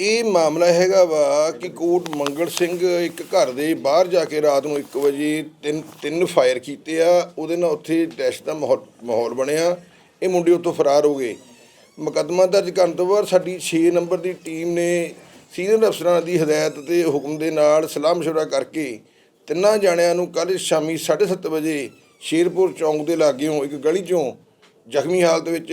ਇਹ ਮਾਮਲਾ ਹੈਗਾ ਵਾ ਕਿ ਕੋਟ ਮੰਗਲ ਸਿੰਘ ਇੱਕ ਘਰ ਦੇ ਬਾਹਰ ਜਾ ਕੇ ਰਾਤ ਨੂੰ 1 ਵਜੇ ਤਿੰਨ ਤਿੰਨ ਫਾਇਰ ਕੀਤੇ ਆ। ਉਹਦੇ ਨਾਲ ਉੱਥੇ ਦਹਿਸ਼ਤ ਦਾ ਮਾਹੌਲ ਮਾਹੌਲ ਬਣਿਆ। ਇਹ ਮੁੰਡੇ ਉੱਥੋਂ ਫਰਾਰ ਹੋ ਗਏ। ਮੁਕੱਦਮਾ ਦਰਜ ਕਰਨ ਤੋਂ ਬਾਅਦ ਸਾਡੀ 6 ਨੰਬਰ ਦੀ ਟੀਮ ਨੇ ਸੀਨੀਅਰ ਅਫਸਰਾਂ ਦੀ ਹਦਾਇਤ ਤੇ ਹੁਕਮ ਦੇ ਨਾਲ ਸਲਾਹ ਮਸ਼ਵਰਾ ਕਰਕੇ ਤਿੰਨਾਂ ਜਾਣਿਆਂ ਨੂੰ ਕੱਲ੍ਹ ਸ਼ਾਮੀ 7:30 ਵਜੇ ਸ਼ੇਰਪੁਰ ਚੌਂਕ ਦੇ ਲਾਗਿਓਂ ਇੱਕ ਗਲੀ ਚੋਂ ਜ਼ਖਮੀ ਹਾਲਤ ਵਿੱਚ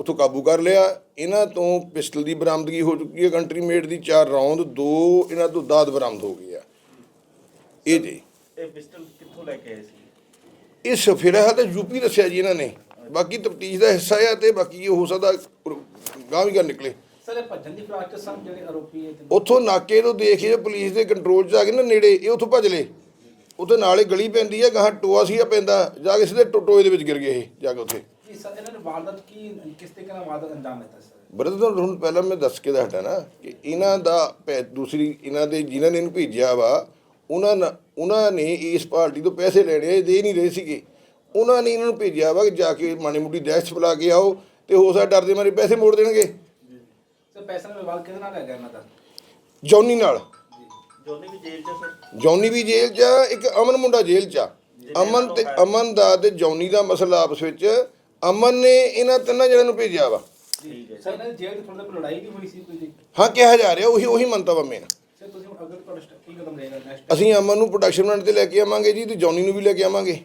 ਉੱਥੋਂ ਕਾਬੂ ਕਰ ਲਿਆ। ਇਹਨਾਂ ਤੋਂ ਪਿਸਟਲ ਦੀ ਬਰਾਮਦਗੀ ਹੋ ਚੁੱਕੀ ਹੈ ਕੰਟਰੀ ਮੇਡ ਦੀ। ਚਾਰ ਰੌਂਦ ਦੋ ਇਹਨਾਂ ਤੋਂ ਦਾਦ ਬਰਾਮਦ ਹੋ ਗਈ ਆ ਇਹ ਜੀ। ਇਹ ਪਿਸਟਲ ਕਿੱਥੋਂ ਲੈ ਕੇ ਆਏ ਸੀ? ਇਹ ਸਫੇਰਾ ਹੈ ਤਾਂ ਯੂਪੀ ਦੱਸਿਆ ਜੀ ਇਹਨਾਂ ਨੇ। ਬਾਕੀ ਤਫਤੀਸ਼ ਦਾ ਹਿੱਸਾ ਆ ਤੇ ਬਾਕੀ ਇਹ ਹੋ ਸਕਦਾ ਗਾਂ ਵੀ ਗੱਲ ਨਿਕਲੇ। ਸਰ ਇਹ ਭੱਜਣ ਦੀ ਫਰਾਕ ਚ ਸਨ ਜਿਹੜੇ ਆਰੋਪੀ ਹੈ ਉੱਥੋਂ ਨਾਕੇ ਤੋਂ ਦੇਖ ਕੇ ਪੁਲਿਸ ਦੇ ਕੰਟਰੋਲ 'ਚ ਆ ਕੇ ਨਾ ਨੇੜੇ ਇਹ ਉੱਥੋਂ ਭੱਜ ਲਏ। ਉੱਥੇ ਨਾਲੇ ਗਲੀ ਪੈਂਦੀ ਆ ਗਾਂ ਟੋਆ ਸੀ ਪੈਂਦਾ। ਜਾ ਕੇ ਸਿੱਧੇ ਟੋ- ਟੋਏ ਦੇ ਵਿੱਚ ਗਿਰ ਗਏ ਇਹ ਜਾ ਕੇ ਉੱਥੇ। ਕੀ ਸਰ ਇਹਨਾਂ ਨੇ ਵਾਰਦਾਤ ਕੀ ਕਿਸ ਤਰੀਕੇ ਨਾਲ ਵਾਰਦਾਤ ਅੰਜਾਮ ਦਿੱਤਾ ਸਰ ਬਰਦਰ ਤੁਹਾਨੂੰ ਹੁਣ ਪਹਿਲਾਂ ਮੈਂ ਦੱਸ ਕੇ ਦੱਸਦਾ ਨਾ ਕਿ ਇਹਨਾਂ ਦਾ ਪੈ- ਦੂਸਰੀ ਇਹਨਾਂ ਦੇ ਜਿਨ੍ਹਾਂ ਨੇ ਇਹਨੂੰ ਭੇਜਿਆ ਵਾ ਉਹਨਾਂ ਨਾ- ਉਹਨਾਂ ਨੇ ਇਸ ਪਾਰਟੀ ਤੋਂ ਪੈਸੇ ਲੈਣੇ ਇਹ ਦੇ ਨਹੀਂ ਰਹੇ ਸੀਗੇ। ਉਹਨਾਂ ਨੇ ਇਹਨਾਂ ਨੂੰ ਭੇਜਿਆ ਵਾ ਕਿ ਜਾ ਕੇ ਮਾੜੀ ਮੁੱਢੀ ਦਹਿਸ਼ਤ ਫੈਲਾ ਕੇ ਆਓ ਤੇ ਹੋ ਸਕਦਾ ਡਰਦੇ ਮਾਰੇ ਪੈਸੇ ਮੋੜ ਦੇਣਗੇ। ਸਰ ਪੈਸੇ ਦਾ ਵਿਵਾਦ ਕਿਹਦੇ ਨਾਲ ਹੈਗਾ ਇਹਨਾਂ ਦਾ? ਜੌਨੀ ਨਾਲ। ਜੋਨੀ ਵੀ ਜੇਲ੍ਹ 'ਚ ਸਰ? ਜੌਨੀ ਵੀ ਜੇਲ੍ਹ 'ਚ ਆ ਇੱਕ ਅਮਨ ਮੁੰਡਾ ਜੇਲ੍ਹ 'ਚ ਆ। ਅਮਨ ਤੇ ਅਮਨ ਦਾ ਤੇ ਜੌਨੀ ਦਾ ਮਸਲਾ ਆਪਸ ਵਿੱਚ ਅਮਨ ਨੇ ਇਹਨਾਂ ਤਿੰਨਾਂ ਜਣਿਆਂ ਨੂੰ ਭੇਜਿਆ ਵਾ। ਠੀਕ ਹੈ। ਸਰ ਇਹਨਾਂ ਦੀ ਜੇਲ੍ਹ ਲੜਾਈ ਵੀ ਹੋਈ ਸੀ ਕੋਈ ਜੀ ਹਾਂ ਕਿਹਾ ਜਾ ਰਿਹਾ ਉਹੀ ਉਹੀ ਮੰਤਵ ਆ ਮੇਨ। ਸਰ ਤੁਸੀਂ ਹੁਣ ਅਗਰ ਤੁਹਾਡਾ ਸਟੈਪ ਕੀ ਕਦਮ ਰਹੇਗਾ ਨੈਕਸਟ ਅਸੀਂ ਅਮਨ ਨੂੰ ਪ੍ਰੋਡਕਸ਼ਨ ਬਣਾਉਣ ਤੇ ਲੈ ਕੇ ਆਵਾਂਗੇ ਜੀ ਤੇ ਜੌਨੀ ਨੂੰ ਵੀ ਲੈ ਕੇ ਆਵਾਂਗੇ।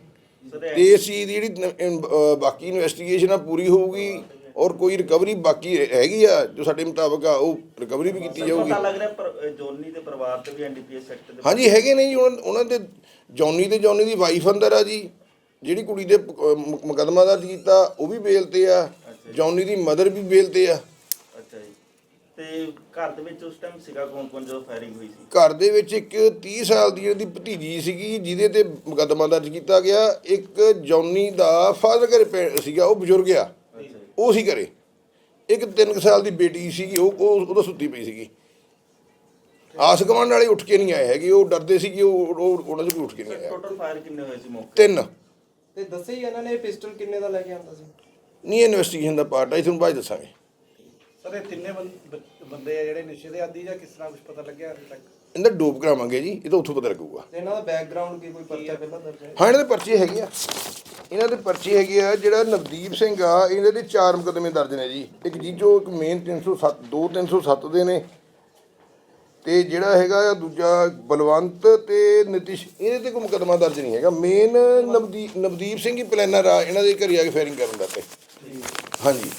ਤੇ ਇਸ ਚੀਜ਼ ਦੀ ਜਿਹੜੀ ਨ- ਇਨ- ਅਹ ਬਾਕੀ ਇਨਵੈਸਟੀਗੇਸ਼ਨ ਆ ਪੂਰੀ ਹੋਊਗੀ ਔਰ ਕੋਈ ਰਿਕਵਰੀ ਬਾਕੀ ਹੈਗੀ ਆ ਜੋ ਸਾਡੇ ਮੁਤਾਬਕ ਆ ਉਹ ਰਿਕਵਰੀ ਵੀ ਕੀਤੀ ਜਾਊਗੀ। ਪਤਾ ਲੱਗ ਰਿਹਾ ਪਰ- ਅ, ਜੋਨੀ ਦੇ ਪਰਿਵਾਰ ਤੇ ਵੀ ਐਨਡੀਪੀਐਸ ਐਕਟ ਦੇ ਹਾਂਜੀ ਹੈਗੇ ਨੇ ਜੀ ਉਹਨਾਂ ਉਹਨਾਂ ਦੇ ਜੌਨੀ ਤੇ ਜੌਨੀ ਦੀ ਵਾਈਫ ਅੰਦਰ ਆ ਜੀ। ਜਿਹੜੀ ਕੁੜੀ ਦੇ ਮੁਕਦਮਾ ਦਰਜ ਕੀਤਾ ਉਹ ਵੀ ਬੇਲ ਤੇ ਆ। ਜੌਨੀ ਦੀ ਮਦਰ ਵੀ ਬੇਲ ਤੇ ਆ। ਅੱਛਾ ਜੀ। ਤੇ ਘਰ ਦੇ ਵਿੱਚ ਉਸ ਟਾਈਮ ਸੀਗਾ ਕੌਣ ਕੌਣ ਜਦੋਂ ਫਾਇਰਿੰਗ ਹੋਈ ਸੀ? ਘਰ ਦੇ ਵਿੱਚ ਇੱਕ 30 ਸਾਲ ਦੀ ਇਹਦੀ ਭਤੀਜੀ ਸੀਗੀ ਜਿਹਦੇ ਤੇ ਮੁਕੱਦਮਾ ਦਰਜ ਕੀਤਾ ਗਿਆ। ਇੱਕ ਜੌਨੀ ਦਾ ਫਾਦਰ ਘਰੇ ਸੀਗਾ ਉਹ ਬਜ਼ੁਰਗ ਆ। ਉਹ ਸੀ ਘਰੇ। ਇੱਕ 3 ਸਾਲ ਦੀ ਬੇਟੀ ਸੀਗੀ ਉਹ ਉਹ ਉਹਦਾ ਸੁੱਤੀ ਪਈ ਸੀਗੀ। ਆਸ ਗੁਆਂਢ ਵਾਲੇ ਉੱਠ ਕੇ ਨਹੀਂ ਆਏ ਹੈਗੇ ਉਹ ਡਰਦੇ ਸੀ ਕਿ ਉਹ ਉਹ- ਉਹਨਾਂ ਚ ਕੋਈ ਉੱਠ ਕੇ ਨਹੀਂ ਆਇਆ ਟੋਟਲ ਫਾਇਰ ਕਿੰਨੇ ਹੋਏ ਸੀ ਮੌਕੇ ਤਿੰਨ। ਤੇ ਦੱਸਿਆ ਹੀ ਇਹਨਾਂ ਨੇ ਪਿਸਟਲ ਕਿੰਨੇ ਦਾ ਲੈ ਕੇ ਆਂਦਾ ਸੀ? ਨਹੀਂ ਇਨਵੈਸਟੀਗੇਸ਼ਨ ਦਾ ਪਾਰਟ ਆ ਇਹ ਤੁਹਾਨੂੰ ਬਾਅਦ 'ਚ ਦੱਸਾਂਗੇ। ਸਰ ਇਹ ਤਿੰਨੇ ਬੰਦੇ ਆ ਜਿਹੜੇ ਨਸ਼ੇ ਦੇ ਆਦੀ ਜਾਂ ਕਿਸ ਤਰ੍ਹਾਂ ਕੁਝ ਪਤਾ ਲੱਗਿਆ ਹਜੇ ਤੱਕ? ਇਹਦਾ ਡੋਪ ਕਰਾਵਾਂਗੇ ਜੀ ਇਹ ਤਾਂ ਉੱਥੋਂ ਪਤਾ ਲੱਗੂਗਾ। ਤੇ ਇਹਨਾਂ ਦਾ ਬੈਕਗ੍ਰਾਉਂਡ ਕੀ ਕੋਈ ਪਰਚਾ ਪਹਿਲਾਂ ਦਰਜ ਹੈ ਹਾਂ ਇਹਨਾਂ ਦੇ ਪਰਚੇ ਹੈਗੇ ਆ। ਇਹਨਾਂ ਦੇ ਪਰਚੇ ਹੈਗੇ ਆ ਜਿਹੜਾ ਨਵਦੀਪ ਸਿੰਘ ਆ ਇਹਦੇ ਦੇ ਚਾਰ ਮੁਕੱਦਮੇ ਦਰਜ ਨੇ ਜੀ। ਇੱਕ ਜੀਜੋ ਇੱਕ ਮੇਨ 307 ਦੋ 307 ਦੇ ਨੇ ਤੇ ਜਿਹੜਾ ਹੈਗਾ ਆ ਦੂਜਾ ਬਲਵੰਤ ਤੇ ਨਿਤਿਸ਼ ਇਹਦੇ ਤੇ ਕੋਈ ਮੁਕੱਦਮਾ ਦਰਜ ਨਹੀਂ ਹੈਗਾ। ਮੇਨ ਨਵਦੀਪ ਨਵਦੀਪ ਸਿੰਘ ਹੀ ਪਲੈਨਰ ਆ ਇਹਨਾਂ ਦੇ ਘਰੇ ਆ ਕੇ ਫਾਇਰਿੰਗ ਕਰਨ ਦਾ ਤੇ ਹਾਂਜੀ।